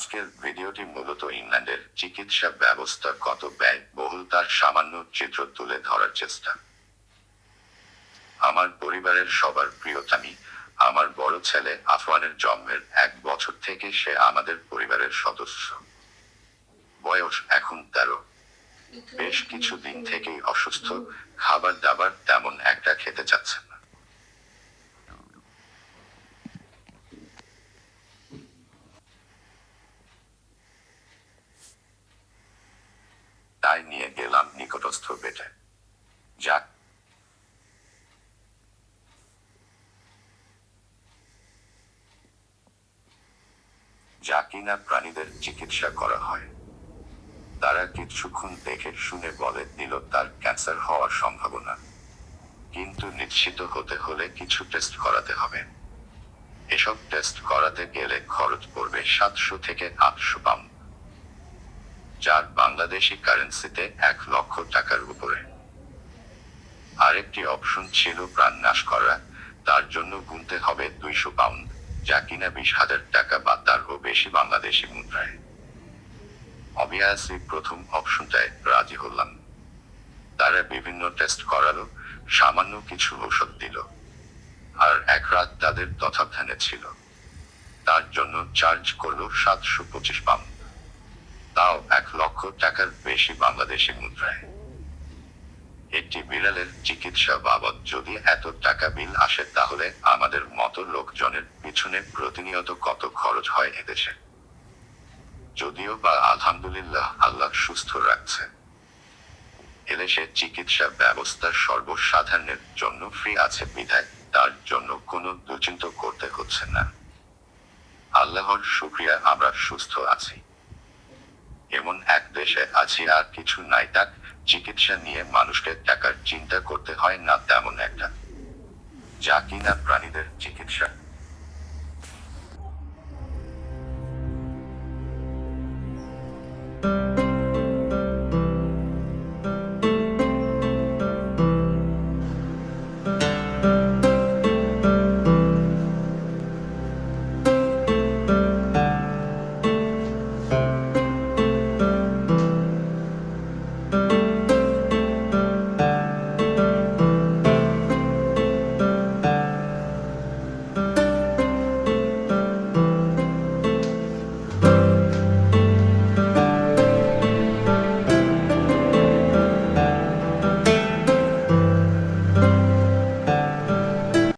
আজকের ভিডিওটি মূলত ইংল্যান্ডের চিকিৎসা ব্যবস্থা কত ব্যয় বহুল তার সামান্য চিত্র তুলে ধরার চেষ্টা। আমার পরিবারের সবার প্রিয়তামি আমার বড় ছেলে আফওয়ানের জন্মের এক বছর থেকে সে আমাদের পরিবারের সদস্য। বয়স এখন তেরো। বেশ কিছুদিন থেকেই অসুস্থ খাবার দাবার তেমন একটা খেতে চাচ্ছেন না তাই নিয়ে গেলাম নিকটস্থ বেটে। যাক। যা কিনা প্রাণীদের চিকিৎসা করা হয়, তারা কিছুক্ষণ দেখে শুনে বলে দিল তার ক্যান্সার হওয়ার সম্ভাবনা। কিন্তু নিশ্চিত হতে হলে কিছু টেস্ট করাতে হবে। এসব টেস্ট করাতে গেলে খরচ পড়বে সাতশো থেকে আটশো পাউন্ড। যার বাংলাদেশি কারেন্সিতে এক লক্ষ টাকার উপরে। আরেকটি অপশন ছিল প্রাণ নাশ করা। তার জন্য গুনতে হবে দুইশো পাউন্ড যা কিনা বিশ হাজার টাকা বা তারও বেশি বাংলাদেশি মুদ্রায়। অবভিয়াসলি প্রথম অপশনটায় রাজি হলাম। তারা বিভিন্ন টেস্ট করালো, সামান্য কিছু ঔষধ দিল। আর এক রাত তাদের তত্ত্বাবধানে ছিল। তার জন্য চার্জ করল সাতশো পঁচিশ পাউন্ড লক্ষ টাকার বেশি বাংলাদেশি মুদ্রায়। একটি বিড়ালের চিকিৎসা বাবদ যদি এত টাকা বিল আসে তাহলে আমাদের মতো লোকজনের পিছনে প্রতিনিয়ত কত খরচ হয় এদেশে। যদিও বা আলহামদুলিল্লাহ আল্লাহ সুস্থ রাখছে। এদেশে চিকিৎসা ব্যবস্থা সর্বসাধারণের জন্য ফ্রি আছে বিধায় তার জন্য কোনো দুচিন্ত করতে হচ্ছে না। আল্লাহর শুক্রিয়া, আমরা সুস্থ আছি। এমন এক দেশে আছি আর কিছু নাই, তাক চিকিৎসা নিয়ে মানুষকে টাকার চিন্তা করতে হয় না তেমন একটা। যা কিনা প্রাণীদের চিকিৎসা।